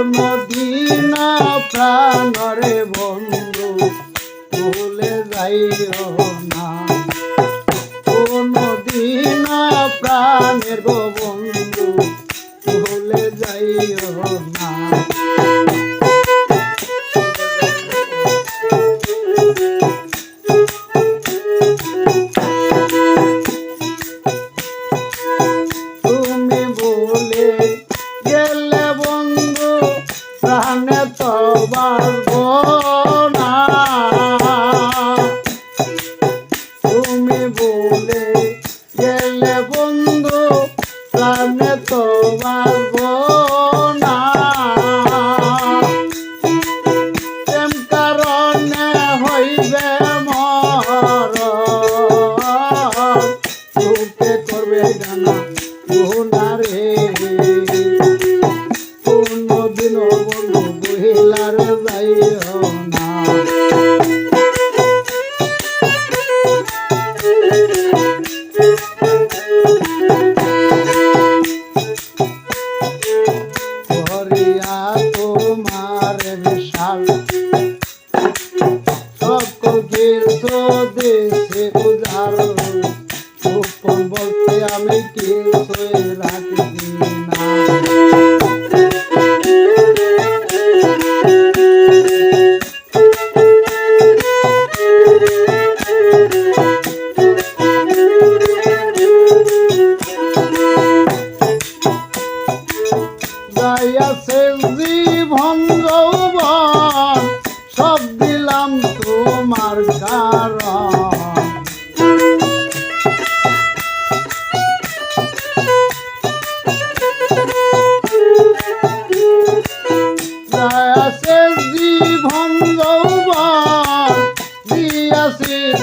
কোনদিন প্রাণরে বন্ধু ভুলে যাইও না। কোনদিন প্রাণের বন্ধু ভুলে যাইও না। বন্ধু, প্রাণে তো বাঁচবো না প্রেম কারণে হইবে মর সুখে করবে জানা গুনারে কোনদিন বন্ধু বহিলার যাইও না কিছু দেশে উজার গোপন বলতে আমি কিছুই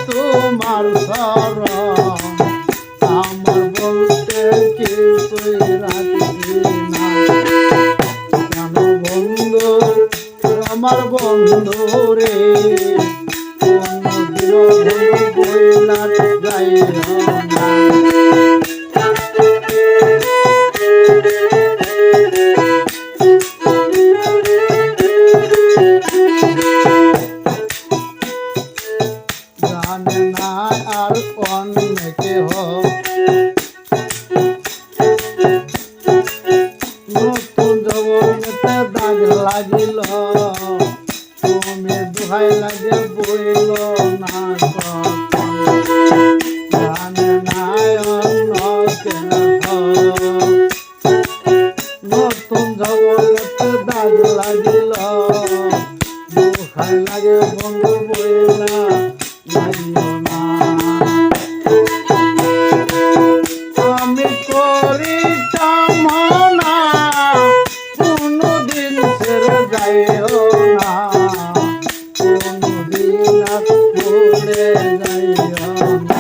তোমার শরণ আমার বলতে কিছুই রাখি না কেন বন্ধু আমার বন্ধু রে। বন্ধু বইলা যাই না লাগে বন্ধু বইলা লাগিও না। আমি করি কামনা কোনদিন ছেড়ে যাইও না। কোনদিন আর যাইও না।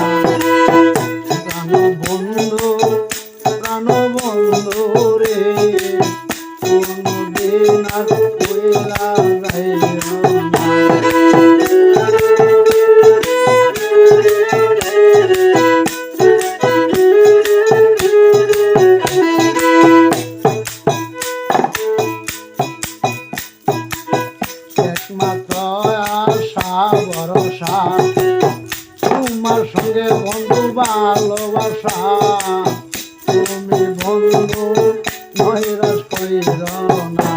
তোমার সঙ্গে বন্ধু ভালোবাসা। তুমি বন্ধু নৈরাশ করিল না।